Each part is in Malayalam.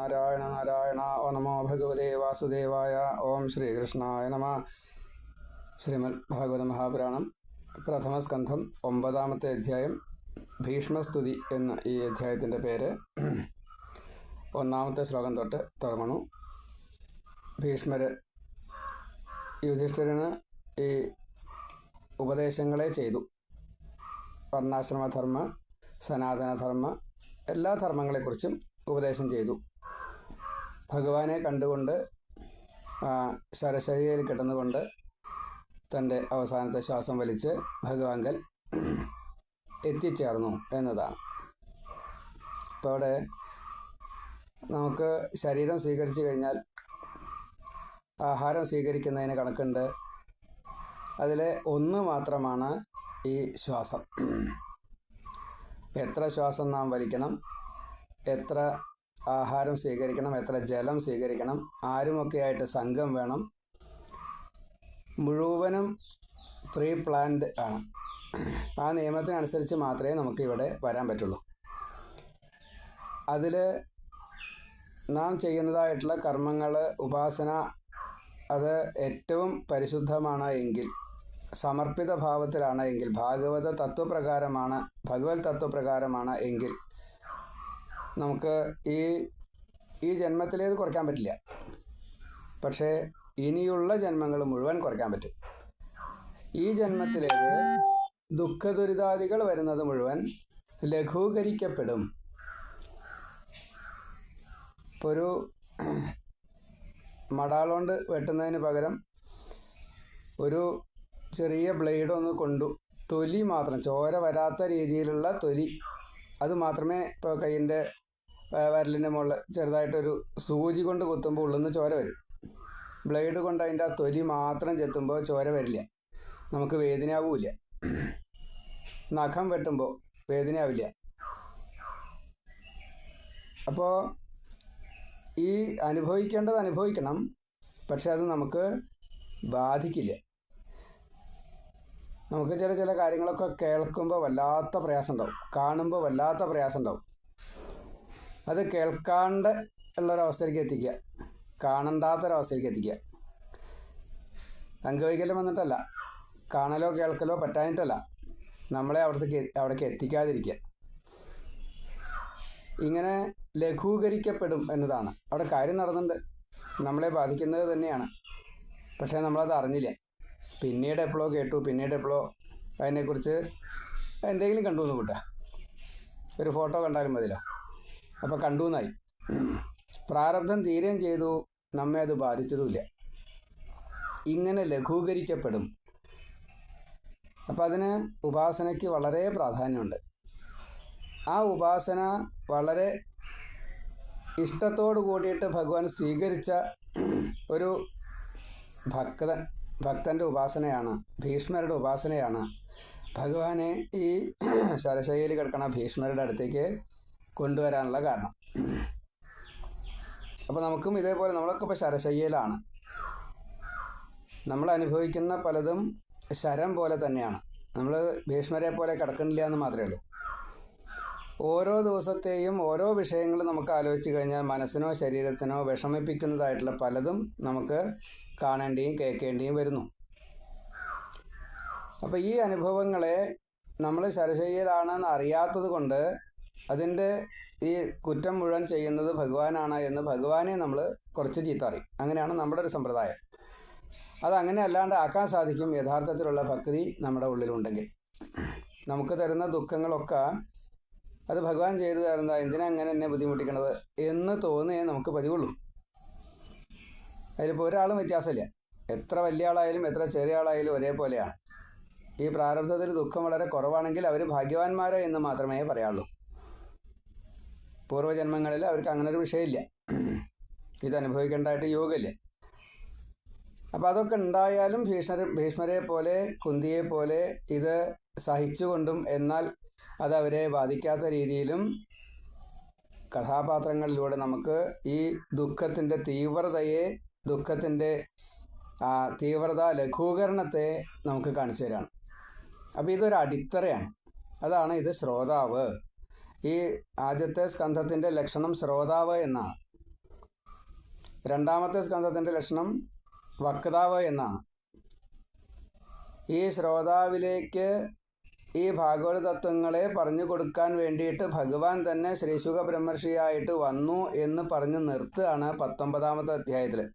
നാരായണ നാരായണ ഓ നമോ ഭഗവതേ വാസുദേവായ ഓം ശ്രീകൃഷ്ണായ നമ. ശ്രീമദ് ഭാഗവത മഹാപുരാണം പ്രഥമസ്കന്ധം ഒമ്പതാമത്തെ അധ്യായം ഭീഷ്മസ്തുതി എന്ന ഈ അധ്യായത്തിന്റെ പേര്. ഒന്നാമത്തെ ശ്ലോകം തൊട്ട് തുടങ്ങണു ഭീഷ്മർ യുധിഷ്ഠിരന് ഈ ഉപദേശങ്ങളെ ചെയ്തു. വർണാശ്രമധർമ്മ സനാതനധർമ്മ എല്ലാ ധർമ്മങ്ങളെക്കുറിച്ചും ഉപദേശം ചെയ്തു. ഭഗവാനെ കണ്ടുകൊണ്ട് ആ, കിടന്നുകൊണ്ട് തന്റെ അവസാനത്തെ ശ്വാസം വലിച്ച് ഭഗവാങ്കൽ എത്തിച്ചേർന്നു എന്നതാണ്. അപ്പോൾ അവിടെ നമുക്ക് ശരീരം സ്വീകരിച്ചു കഴിഞ്ഞാൽ ആഹാരം സ്വീകരിക്കുന്നതിന് കണക്കുണ്ട്. അതിലെ ഒന്ന് മാത്രമാണ് ഈ ശ്വാസം. എത്ര ശ്വാസം നാം വലിക്കണം എത്ര ആഹാരം സ്വീകരിക്കണം എത്ര ജലം സ്വീകരിക്കണം ആരുമൊക്കെ ആയിട്ട് സംഘം വേണം. മുഴുവനും പ്രീ പ്ലാൻഡ് ആണ്. ആ നിയമത്തിനനുസരിച്ച് മാത്രമേ നമുക്ക് ഇവിടെ വരാൻ പറ്റുള്ളൂ. അതിൽ നാം ചെയ്യുന്നതായിട്ടുള്ള കർമ്മങ്ങൾ ഉപാസന അത് ഏറ്റവും പരിശുദ്ധമാണ് എങ്കിൽ സമർപ്പിത ഭാവത്തിലാണ് എങ്കിൽ ഭാഗവത തത്വപ്രകാരമാണ് ഭഗവത് തത്വപ്രകാരമാണ് എങ്കിൽ നമുക്ക് ഈ ഈ ജന്മത്തിലേത് കുറയ്ക്കാൻ പറ്റില്ല. പക്ഷേ ഇനിയുള്ള ജന്മങ്ങൾ മുഴുവൻ കുറയ്ക്കാൻ പറ്റും. ഈ ജന്മത്തിലേത് ദുഃഖദുരിതാദികൾ വരുന്നത് മുഴുവൻ ലഘൂകരിക്കപ്പെടും. ഇപ്പോൾ ഒരു മടാളുകൊണ്ട് വെട്ടുന്നതിന് പകരം ഒരു ചെറിയ ബ്ലേഡ് ഒന്ന് കൊണ്ടു. തൊലി മാത്രം ചോര വരാത്ത രീതിയിലുള്ള തൊലി. അത് മാത്രമേ ഇപ്പോൾ കയ്യിന്റെ വിരലിന്റെ മുകളിൽ ചെറുതായിട്ടൊരു സൂചി കൊണ്ട് കുത്തുമ്പോൾ ഉള്ളിൽ നിന്ന് ചോര വരും. ബ്ലേഡ് കൊണ്ട് അതിന്റെ ആ തൊലി മാത്രം ചെത്തുമ്പോൾ ചോര വരില്ല. നമുക്ക് വേദനയാവില്ല. നഖം വെട്ടുമ്പോൾ വേദനയാവില്ല. അപ്പോൾ ഈ അനുഭവിക്കേണ്ടത് അനുഭവിക്കണം പക്ഷെ അത് നമുക്ക് ബാധിക്കില്ല. നമുക്ക് ചില ചില കാര്യങ്ങളൊക്കെ കേൾക്കുമ്പോൾ വല്ലാത്ത പ്രയാസം ഉണ്ടാവും കാണുമ്പോൾ വല്ലാത്ത പ്രയാസം ഉണ്ടാവും അത് കേൾക്കാണ്ട് ഉള്ളൊരവസ്ഥയിലേക്ക് എത്തിക്കുക. കാണണ്ടാത്തൊരവസ്ഥയിലേക്ക് എത്തിക്കുക അംഗവൈകല്യം വന്നിട്ടല്ല. കാണലോ കേൾക്കലോ പറ്റാഞ്ഞിട്ടല്ല. നമ്മളെ അവിടത്തേക്ക് അവിടേക്ക് എത്തിക്കാതിരിക്കുക. ഇങ്ങനെ ലഘൂകരിക്കപ്പെടും എന്നതാണ്. അവിടെ കാര്യം നടന്നുണ്ട്. നമ്മളെ ബാധിക്കുന്നത് തന്നെയാണ്. പക്ഷേ നമ്മളത് അറിഞ്ഞില്ല. പിന്നീട് എപ്പോഴോ കേട്ടു പിന്നീട് എപ്പോഴോ അതിനെക്കുറിച്ച് എന്തെങ്കിലും കണ്ടു എന്ന് കൂട്ടുക. ഒരു ഫോട്ടോ കണ്ടാലും മതിയല്ലോ അപ്പോൾ കണ്ടു എന്നായി പ്രാരബ്ധം തീരുകയും ചെയ്തു നമ്മെ അത് ബാധിച്ചതുമില്ല. ഇങ്ങനെ ലഘൂകരിക്കപ്പെടും. അപ്പം അതിന് ഉപാസനയ്ക്ക് വളരെ പ്രാധാന്യമുണ്ട്. ആ ഉപാസന വളരെ ഇഷ്ടത്തോടു കൂടിയിട്ട് ഭഗവാൻ സ്വീകരിച്ച ഒരു ഭക്തൻ ഭക്തന്റെ ഉപാസനയാണ് ഭീഷ്മരുടെ ഉപാസനയാണ്. ഭഗവാനെ ഈ ശരശൈലി കിടക്കണ ഭീഷ്മരുടെ അടുത്തേക്ക് കൊണ്ടുവരാനുള്ള കാരണം. അപ്പോൾ നമുക്കും ഇതേപോലെ നമ്മളൊക്കെ ഇപ്പോൾ ശരശയ്യയിലാണ്. നമ്മൾ അനുഭവിക്കുന്ന പലതും ശരം പോലെ തന്നെയാണ്. നമ്മൾ ഭീഷ്മരെ പോലെ കിടക്കണില്ല എന്ന് മാത്രമേ ഉള്ളൂ. ഓരോ ദിവസത്തെയും ഓരോ വിഷയങ്ങൾ നമുക്ക് ആലോചിച്ച് കഴിഞ്ഞാൽ മനസ്സിനോ ശരീരത്തിനോ വിഷമിപ്പിക്കുന്നതായിട്ടുള്ള പലതും നമുക്ക് കാണേണ്ടിയും കേൾക്കേണ്ടിയും വരുന്നു. അപ്പോൾ ഈ അനുഭവങ്ങളെ നമ്മൾ ശരശയ്യയിലാണെന്ന് അറിയാത്തത് കൊണ്ട് അതിന്റെ ഈ കുറ്റം മുഴുവൻ ചെയ്യുന്നത് ഭഗവാനാണ് എന്ന് ഭഗവാനെ നമ്മൾ കുറച്ച് ചീത്താറി അങ്ങനെയാണ് നമ്മുടെ ഒരു സമ്പ്രദായം. അങ്ങനെ അല്ലാണ്ട് ആക്കാൻ സാധിക്കും യഥാർത്ഥത്തിലുള്ള ഭക്തി നമ്മുടെ ഉള്ളിലുണ്ടെങ്കിൽ. നമുക്ക് തരുന്ന ദുഃഖങ്ങളൊക്കെ അത് ഭഗവാൻ ചെയ്തു തരുന്ന എന്തിനാ അങ്ങനെ എന്നെ ബുദ്ധിമുട്ടിക്കണത് എന്ന് തോന്നിയേ നമുക്ക് പതിവുള്ളൂ. അതിലിപ്പോൾ ഒരാളും വ്യത്യാസമില്ല. എത്ര വലിയ ആളായാലും എത്ര ചെറിയ ആളായാലും ഒരേപോലെയാണ്. ഈ പ്രാരബ്ധത്തിൽ ദുഃഖം വളരെ കുറവാണെങ്കിൽ അവർ ഭാഗ്യവാന്മാരെ എന്ന് മാത്രമേ പറയാനുള്ളൂ. പൂർവജന്മങ്ങളിൽ അവർക്ക് അങ്ങനെ ഒരു വിഷയമില്ല. ഇത് അനുഭവിക്കേണ്ടതായിട്ട് യോഗമില്ല അപ്പം അതൊക്കെ ഉണ്ടായാലും ഭീഷ്മർ ഭീഷ്മരെ പോലെ കുന്തിയെ പോലെ ഇത് സഹിച്ചുകൊണ്ടും എന്നാൽ അത് അവരെ ബാധിക്കാത്ത രീതിയിലും കഥാപാത്രങ്ങളിലൂടെ നമുക്ക് ഈ ദുഃഖത്തിന്റെ തീവ്രതയെ ദുഃഖത്തിന്റെ തീവ്രത ലഘൂകരണത്തെ നമുക്ക് കാണിച്ചു തരാണ്. അപ്പോൾ ഇതൊരു അടിത്തറയാണ്. അതാണ് ഇത് ശ്രോതാവ്. ഈ ആദ്യത്തെ സ്കന്ധത്തിന്റെ ലക്ഷണം ശ്രോതാവ് എന്നാണ്. രണ്ടാമത്തെ സ്കന്ധത്തിന്റെ ലക്ഷണം വക്താവ് എന്നാണ്. ഈ ശ്രോതാവിലേക്ക് ഈ ഭാഗവത തത്വങ്ങളെ പറഞ്ഞു കൊടുക്കാൻ വേണ്ടിയിട്ട് ഭഗവാൻ തന്നെ ശ്രീശുഖ ബ്രഹ്മർഷിയായിട്ട് വന്നു എന്ന് പറഞ്ഞ് നിർത്തുകയാണ് പത്തൊമ്പതാമത്തെ അധ്യായത്തിൽ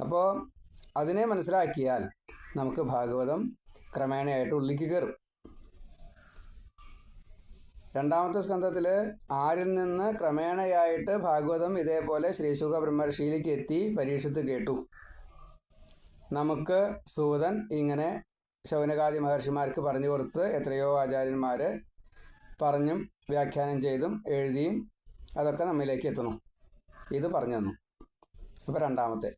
അപ്പോൾ അതിനെ മനസ്സിലാക്കിയാൽ നമുക്ക് ഭാഗവതം ക്രമേണയായിട്ട് ഉള്ളിലേക്ക് കയറും. രണ്ടാമത്തെ സ്കന്ധത്തിൽ ആരിൽ നിന്ന് ക്രമേണയായിട്ട് ഭാഗവതം ഇതേപോലെ ശ്രീശുഖ ബ്രഹ്മർഷിയിലേക്ക് എത്തി പരീക്ഷത്ത് കേട്ടു. നമുക്ക് സൂതൻ ഇങ്ങനെ ശൗനകാദി മഹർഷിമാർക്ക് പറഞ്ഞു കൊടുത്ത് എത്രയോ ആചാര്യന്മാർ പറഞ്ഞും വ്യാഖ്യാനം ചെയ്തും എഴുതിയും അതൊക്കെ നമ്മിലേക്ക് എത്തുന്നു. ഇത് പറഞ്ഞു തന്നു. ഇപ്പോൾ രണ്ടാമത്തെ.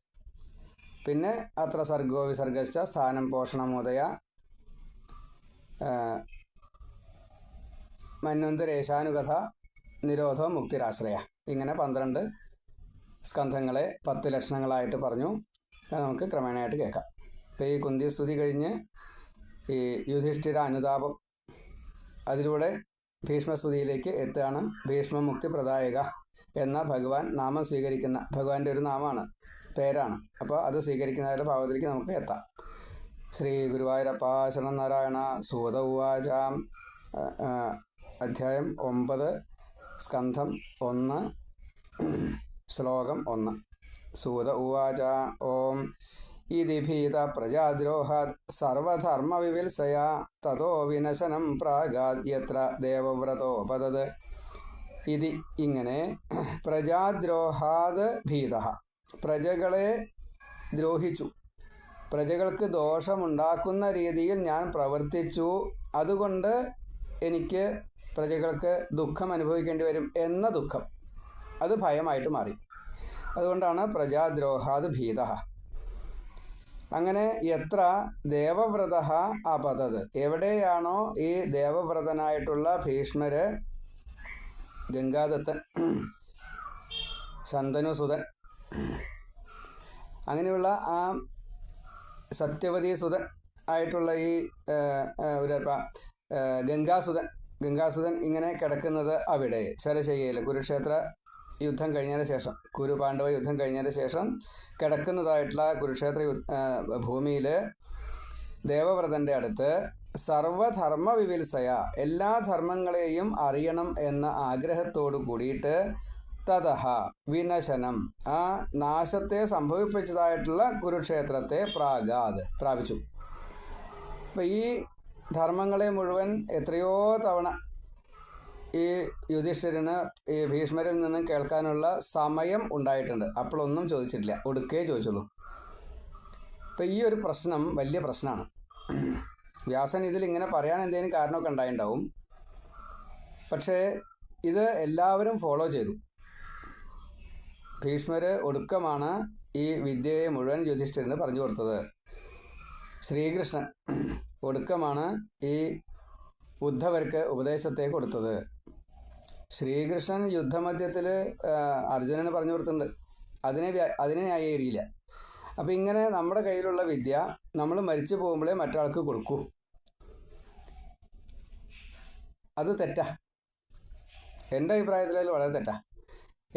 പിന്നെ അത്ര സർഗോ വിസർഗശ്ച സ്ഥാനം പോഷണമോദയ മന്വന്തരേശാനുകഥ നിരോധോ മുക്തിരാശ്രയ. ഇങ്ങനെ പന്ത്രണ്ട് സ്കന്ധങ്ങളെ പത്ത് ലക്ഷണങ്ങളായിട്ട് പറഞ്ഞു. അത് നമുക്ക് ക്രമേണയായിട്ട് കേൾക്കാം. ഇപ്പോൾ ഈ കുന്തി സ്തുതി കഴിഞ്ഞ് ഈ യുധിഷ്ഠിര അനുതാപം അതിലൂടെ ഭീഷ്മസ്തുതിയിലേക്ക് എത്തുകയാണ്. ഭീഷ്മമുക്തി പ്രദായക എന്ന ഭഗവാൻ നാമം സ്വീകരിക്കുന്ന ഭഗവാന്റെ ഒരു നാമമാണ് പേരാണ്. അപ്പോൾ അത് സ്വീകരിക്കുന്നതായിട്ട് ഭാവത്തിലേക്ക് നമുക്ക് എത്താം. ശ്രീ ഗുരുവായൂരപ്പ നാരായണ സൂത അധ്യായം ഒമ്പത് സ്കന്ധം ഒന്ന് ശ്ലോകം ഒന്ന്. സൂത ഉവാച ഓം ഇതി ഭീത പ്രജാദ്രോഹാത് സർവധർമ്മവിവിൽസയാ തതോ വിനശനം പ്രാഗാത് യത്ര ദേവവ്രതോപതത്. ഇതി ഇങ്ങനെ പ്രജാദ്രോഹാത് ഭീത. പ്രജകളെ ദ്രോഹിച്ചു. പ്രജകൾക്ക് ദോഷമുണ്ടാക്കുന്ന രീതിയിൽ ഞാൻ പ്രവർത്തിച്ചു. അതുകൊണ്ട് എനിക്ക് പ്രജകൾക്ക് ദുഃഖം അനുഭവിക്കേണ്ടി വരും എന്ന ദുഃഖം. അത് ഭയമായിട്ട് മാറി. അതുകൊണ്ടാണ് പ്രജാദ്രോഹാത് ഭീത അങ്ങനെ എത്ര ദേവവ്രത അപതത്. എവിടെയാണോ ഈ ദേവവ്രതനായിട്ടുള്ള ഭീഷ്മര് ഗംഗാദത്തൻ ശന്തനുസുതൻ അങ്ങനെയുള്ള ആ സത്യവതി സുതൻ ആയിട്ടുള്ള ഈ ഒരു ഗംഗാസുതൻ ഗംഗാസുതൻ ഇങ്ങനെ കിടക്കുന്നത് അവിടെ ശരശയ്യയിൽ കുരുക്ഷേത്ര യുദ്ധം കഴിഞ്ഞതിന് ശേഷം കുരു പാണ്ഡവ യുദ്ധം കഴിഞ്ഞതിന് ശേഷം കിടക്കുന്നതായിട്ടുള്ള കുരുക്ഷേത്ര ഭൂമിയിൽ ദേവവ്രതന്റെ അടുത്ത് സർവധർമ്മ വിവിൽസയ എല്ലാ ധർമ്മങ്ങളെയും അറിയണം എന്ന ആഗ്രഹത്തോടു കൂടിയിട്ട് തതഹ വിനശനം ആ നാശത്തെ സംഭവിപ്പിച്ചതായിട്ടുള്ള കുരുക്ഷേത്രത്തെ പ്രാഗാദ് പ്രാപിച്ചു. അപ്പം ഈ ധർമ്മങ്ങളെ മുഴുവൻ എത്രയോ തവണ ഈ യുധിഷ്ഠിരന് ഈ ഭീഷ്മരിൽ നിന്നും കേൾക്കാനുള്ള സമയം ഉണ്ടായിട്ടുണ്ട്. അപ്പോഴൊന്നും ചോദിച്ചിട്ടില്ല. ഒടുക്കേ ചോദിച്ചുള്ളൂ. അപ്പം ഈ ഒരു പ്രശ്നം വലിയ പ്രശ്നമാണ്. വ്യാസൻ ഇതിൽ ഇങ്ങനെ പറയാൻ എന്തെങ്കിലും കാരണമൊക്കെ ഉണ്ടായിണ്ടാവും പക്ഷേ ഇത് എല്ലാവരും ഫോളോ ചെയ്തു. ഭീഷ്മർ ഒടുക്കമാണ് ഈ വിദ്യയെ മുഴുവൻ യുധിഷ്ഠിരന് പറഞ്ഞു കൊടുത്തത്. ശ്രീകൃഷ്ണൻ ഒടുക്കമാണ് ഈ ഉദ്ധവർക്ക് ഉപദേശത്തെ കൊടുത്തത്. ശ്രീകൃഷ്ണൻ യുദ്ധമധ്യത്തിൽ അർജുനന് പറഞ്ഞു കൊടുത്തിട്ടുണ്ട്. അതിനെ അതിനെ ന്യായീകരിക്കില്ല. അപ്പം ഇങ്ങനെ നമ്മുടെ കയ്യിലുള്ള വിദ്യ നമ്മൾ മരിച്ചു പോകുമ്പോഴേ മറ്റാൾക്ക് കൊടുക്കൂ. അത് തെറ്റാ. എന്റെ അഭിപ്രായത്തിൽ അതിൽ വളരെ തെറ്റാ.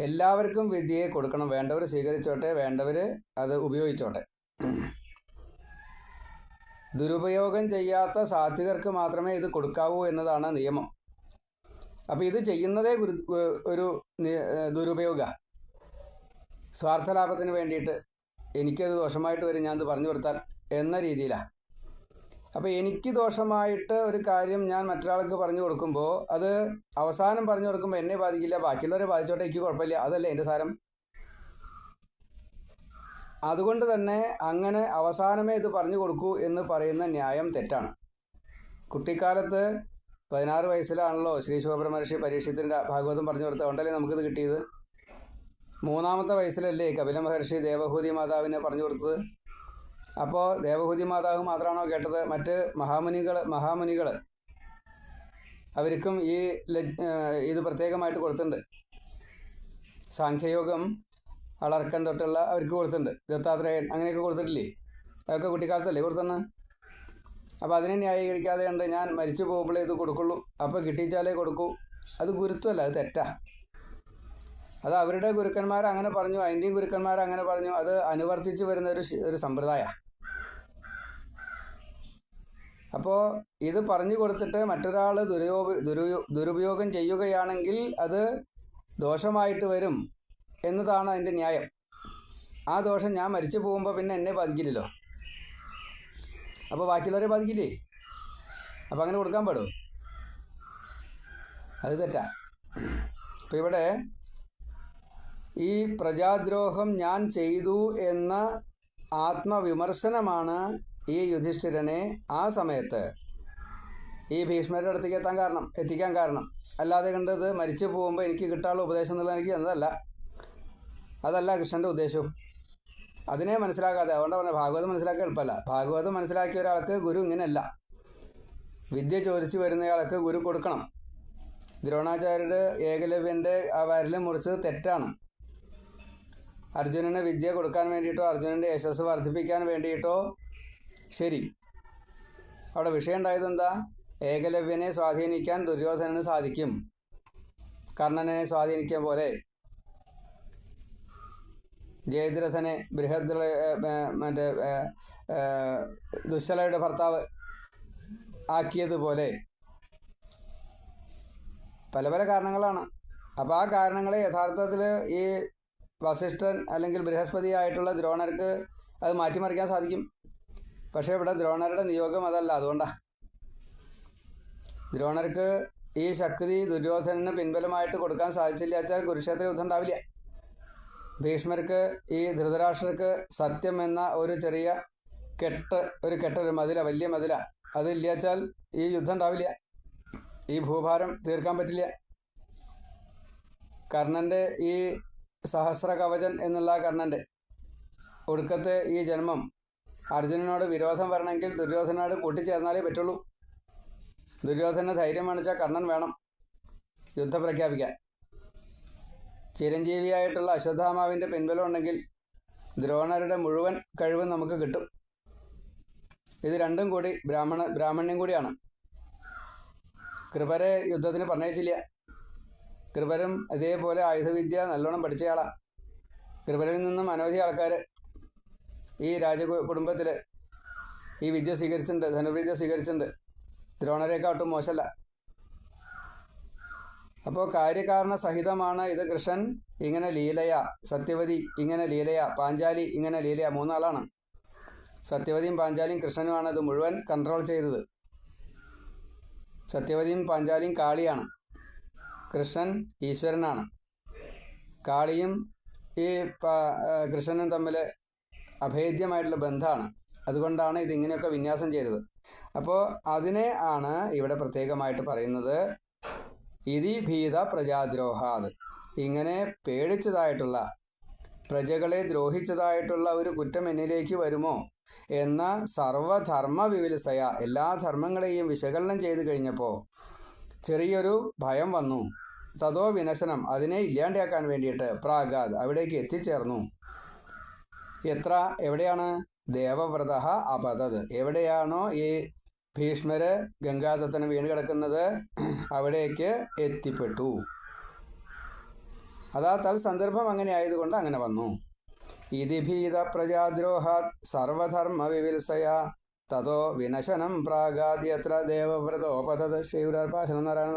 എല്ലാവർക്കും വിദ്യയെ കൊടുക്കണം. വേണ്ടവർ സ്വീകരിച്ചോട്ടെ വേണ്ടവർ അത് ഉപയോഗിച്ചോട്ടെ. ദുരുപയോഗം ചെയ്യാത്ത സാത്വികർക്ക് മാത്രമേ ഇത് കൊടുക്കാവൂ എന്നതാണ് നിയമം. അപ്പോൾ ഇത് ചെയ്യുന്നതേ ഗുരു ഒരു ദുരുപയോഗ. സ്വാർത്ഥലാഭത്തിന് വേണ്ടിയിട്ട് എനിക്കത് ദോഷമായിട്ട് വരും ഞാനത് പറഞ്ഞു കൊടുത്താൽ എന്ന രീതിയിലാണ് അപ്പോൾ എനിക്ക് ദോഷമായിട്ട് ഒരു കാര്യം ഞാൻ മറ്റൊരാൾക്ക് പറഞ്ഞു കൊടുക്കുമ്പോൾ അത് അവസാനം പറഞ്ഞു കൊടുക്കുമ്പോൾ എന്നെ ബാധിക്കില്ല ബാക്കിയുള്ളവരെ ബാധിച്ചോട്ടെ എനിക്ക് കുഴപ്പമില്ല അതല്ലേ എന്റെ സാരം? അതുകൊണ്ട് തന്നെ അങ്ങനെ അവസാനമേ ഇത് പറഞ്ഞു കൊടുക്കൂ എന്ന് പറയുന്ന ന്യായം തെറ്റാണ്. കുട്ടിക്കാലത്ത് പതിനാറ് വയസ്സിലാണല്ലോ ശ്രീ ശിവബ്രഹ്മർഷി പരീക്ഷത്തിന്റെ ഭാഗവതം പറഞ്ഞു കൊടുത്ത കൊണ്ടല്ലേ നമുക്കിത് കിട്ടിയത്? മൂന്നാമത്തെ വയസ്സിലല്ലേ കപില മഹർഷി ദേവഹൂതി മാതാവിനെ പറഞ്ഞു കൊടുത്തത്? അപ്പോൾ ദേവഹൂതി മാതാവ് മാത്രമാണോ കേട്ടത്? മറ്റ് മഹാമുനികൾ മഹാമുനികൾ അവർക്കും ഈ ഇത് പ്രത്യേകമായിട്ട് കൊടുത്തിട്ടുണ്ട്. സാഖ്യയോഗം അളർക്കൻ തൊട്ടുള്ള അവർക്ക് കൊടുത്തിട്ടുണ്ട്. ദത്താത്രേയൻ അങ്ങനെയൊക്കെ കൊടുത്തിട്ടില്ലേ? അതൊക്കെ കുട്ടിക്കാലത്തല്ലേ കൊടുത്തന്നെ? അപ്പോൾ അതിനെ ന്യായീകരിക്കാതെ ഉണ്ട് ഞാൻ മരിച്ചു പോകുമ്പോഴേ ഇത് കൊടുക്കുള്ളൂ. അപ്പോൾ കിട്ടിച്ചാലേ കൊടുക്കൂ. അത് ഗുരുത്വമല്ല അത് തെറ്റാ. അത് അവരുടെ ഗുരുക്കന്മാർ അങ്ങനെ പറഞ്ഞു അതിന്റെയും ഗുരുക്കന്മാർ അങ്ങനെ പറഞ്ഞു. അത് അനുവർത്തിച്ച് വരുന്ന ഒരു ഒരു സമ്പ്രദായ. അപ്പോൾ ഇത് പറഞ്ഞു കൊടുത്തിട്ട് മറ്റൊരാൾ ദുരുപയോഗ ദുരുപയോഗം ചെയ്യുകയാണെങ്കിൽ അത് ദോഷമായിട്ട് വരും. എന്നതാണ് അതിന്റെ ന്യായം. ആ ദോഷം ഞാൻ മരിച്ചു പോകുമ്പോൾ പിന്നെ എന്നെ ബാധിക്കില്ലല്ലോ. അപ്പോൾ ബാക്കിയുള്ളവരെ ബാധിക്കില്ലേ? അപ്പോൾ അങ്ങനെ കൊടുക്കാൻ പാടുമോ അത് തെറ്റാ. അപ്പം ഇവിടെ ഈ പ്രജാദ്രോഹം ഞാൻ ചെയ്തു എന്ന ആത്മവിമർശനമാണ് ഈ യുധിഷ്ഠിരനെ ആ സമയത്ത് ഈ ഭീഷ്മരുടെ അടുത്തേക്ക് എത്താൻ കാരണം എത്തിക്കാൻ കാരണം. അല്ലാതെ കണ്ടത് മരിച്ചു പോകുമ്പോൾ എനിക്ക് കിട്ടാനുള്ള ഉപദേശം എന്നുള്ള എനിക്ക് എന്നതല്ല അതല്ല കൃഷ്ണന്റെ ഉദ്ദേശവും. അതിനെ മനസ്സിലാക്കാതെ അതുകൊണ്ട് പറഞ്ഞ ഭാഗവതം മനസ്സിലാക്കി എളുപ്പമല്ല. ഭാഗവതം മനസ്സിലാക്കിയ ഒരാൾക്ക് ഗുരു ഇങ്ങനെയല്ല. വിദ്യ ചോദിച്ചു വരുന്നയാൾക്ക് ഗുരു കൊടുക്കണം. ദ്രോണാചാര്യരുടെ ഏകലവ്യന്റെ ആ വരൽ മുറിച്ചത് തെറ്റാണ്. അർജുനന് വിദ്യ കൊടുക്കാൻ വേണ്ടിയിട്ടോ അർജുനന്റെ യശസ് വർദ്ധിപ്പിക്കാൻ വേണ്ടിയിട്ടോ ശരി. അവിടെ വിഷയം ഉണ്ടായത് എന്താ ഏകലവ്യനെ സ്വാധീനിക്കാൻ ദുര്യോധനന് സാധിക്കും. കർണനെ സ്വാധീനിക്കാൻ പോലെ. ജയദ്രഥനെ ബൃഹദ്ര മറ്റേ ദുശ്ശലയുടെ ഭർത്താവ് ആക്കിയതുപോലെ പല പല കാരണങ്ങളാണ്. അപ്പോൾ ആ കാരണങ്ങളെ യഥാർത്ഥത്തിൽ ഈ വസിഷ്ഠൻ അല്ലെങ്കിൽ ബൃഹസ്പതി ആയിട്ടുള്ള ദ്രോണർക്ക് അത് മാറ്റിമറിക്കാൻ സാധിക്കും. പക്ഷേ ഇവിടെ ദ്രോണരുടെ നിയോഗം അതല്ല അതുകൊണ്ടാണ് ദ്രോണർക്ക് ഈ ശക്തി ദുര്യോധനന് പിൻബലമായിട്ട് കൊടുക്കാൻ സാധിച്ചില്ല വെച്ചാൽ കുരുക്ഷേത്ര യുദ്ധം ഉണ്ടാവില്ല. ഭീഷ്മർക്ക് ഈ ധൃതരാഷ്ട്രർക്ക് സത്യം എന്ന ഒരു ചെറിയ കെട്ട് ഒരു കെട്ട ഒരു മതില വലിയ മതില. അതില്ലാച്ചാൽ ഈ യുദ്ധം ഉണ്ടാവില്ല. ഈ ഭൂഭാരം തീർക്കാൻ പറ്റില്ല. കർണന്റെ ഈ സഹസ്ര കവചൻ എന്നുള്ള കർണന്റെ ഒടുക്കത്തെ ഈ ജന്മം അർജുനനോട് വിരോധം വരണമെങ്കിൽ ദുര്യോധനോട് കൂട്ടിച്ചേർന്നാലേ പറ്റുള്ളൂ. ദുര്യോധന ധൈര്യം കാണിച്ചാൽ കർണൻ വേണം യുദ്ധം പ്രഖ്യാപിക്കാൻ. ചിരഞ്ജീവിയായിട്ടുള്ള അശ്വത്ഥാമാവിന്റെ പിൻബലം ഉണ്ടെങ്കിൽ ദ്രോണരുടെ മുഴുവൻ കഴിവും നമുക്ക് കിട്ടും. ഇത് രണ്ടും കൂടി ബ്രാഹ്മണ ബ്രാഹ്മണ്യം കൂടിയാണ്. കൃപരെ യുദ്ധത്തിന് പറഞ്ഞയച്ചില്ല. കൃപരും ഇതേപോലെ ആയുധവിദ്യ നല്ലോണം പഠിച്ചയാളാ. കൃപരിൽ നിന്നും അനവധി ആൾക്കാർ ഈ രാജ കുടുംബത്തിൽ ഈ വിദ്യ സ്വീകരിച്ചിട്ടുണ്ട് ധനുർവിദ്യ സ്വീകരിച്ചിട്ടുണ്ട്. ദ്രോണരെക്കാട്ടും മോശമല്ല അപ്പോൾ കാര്യകാരണ സഹിതമാണ് ഇത് കൃഷ്ണൻ. ഇങ്ങനെ ലീലയ സത്യവതി ഇങ്ങനെ ലീലയ പാഞ്ചാലി ഇങ്ങനെ ലീലയ മൂന്നാളാണ്. സത്യവതിയും പാഞ്ചാലിയും കൃഷ്ണനുമാണ് ഇത് മുഴുവൻ കൺട്രോൾ ചെയ്തത്. സത്യവതിയും പാഞ്ചാലിയും കാളിയാണ്. കൃഷ്ണൻ ഈശ്വരനാണ്. കാളിയും ഈ കൃഷ്ണനും തമ്മിൽ അഭേദ്യമായിട്ടുള്ള ബന്ധമാണ്. അതുകൊണ്ടാണ് ഇതിങ്ങനെയൊക്കെ വിന്യാസം ചെയ്തത്. അപ്പോൾ അതിനെ ആണ് ഇവിടെ പ്രത്യേകമായിട്ട് പറയുന്നത്. ഇതി ഭീത പ്രജാദ്രോഹാത്. ഇങ്ങനെ പേടിച്ചതായിട്ടുള്ള പ്രജകളെ ദ്രോഹിച്ചതായിട്ടുള്ള ഒരു കുറ്റം എന്നിലേക്ക് വരുമോ? എന്ന സർവധർമ്മ വിവിലസയ എല്ലാ ധർമ്മങ്ങളെയും വിശകലനം ചെയ്തു കഴിഞ്ഞപ്പോൾ ചെറിയൊരു ഭയം വന്നു. തതോ വിനശനം അതിനെ ഇല്ലാണ്ടാക്കാൻ വേണ്ടിയിട്ട് പ്രാഗാദ് അവിടേക്ക് എത്തിച്ചേർന്നു. എത്ര? എവിടെയാണ്? ദേവവ്രത അപതത്. എവിടെയാണോ ഈ ഭീഷ്മര് ഗംഗാദത്തന് വീണ് കിടക്കുന്നത് അവിടേക്ക് എത്തിപ്പെട്ടു. അതാ തൽ സന്ദർഭം അങ്ങനെ ആയതുകൊണ്ട് അങ്ങനെ വന്നു. ഇതി ഭീത പ്രജാദ്രോഹാത് സർവധർമ്മ വിവിൽസയ തതോ വിനശനം പ്രാഗാദ്യത്ര ദേവവ്രതോപതത് ശ്രീ നാരായണ നാരായണ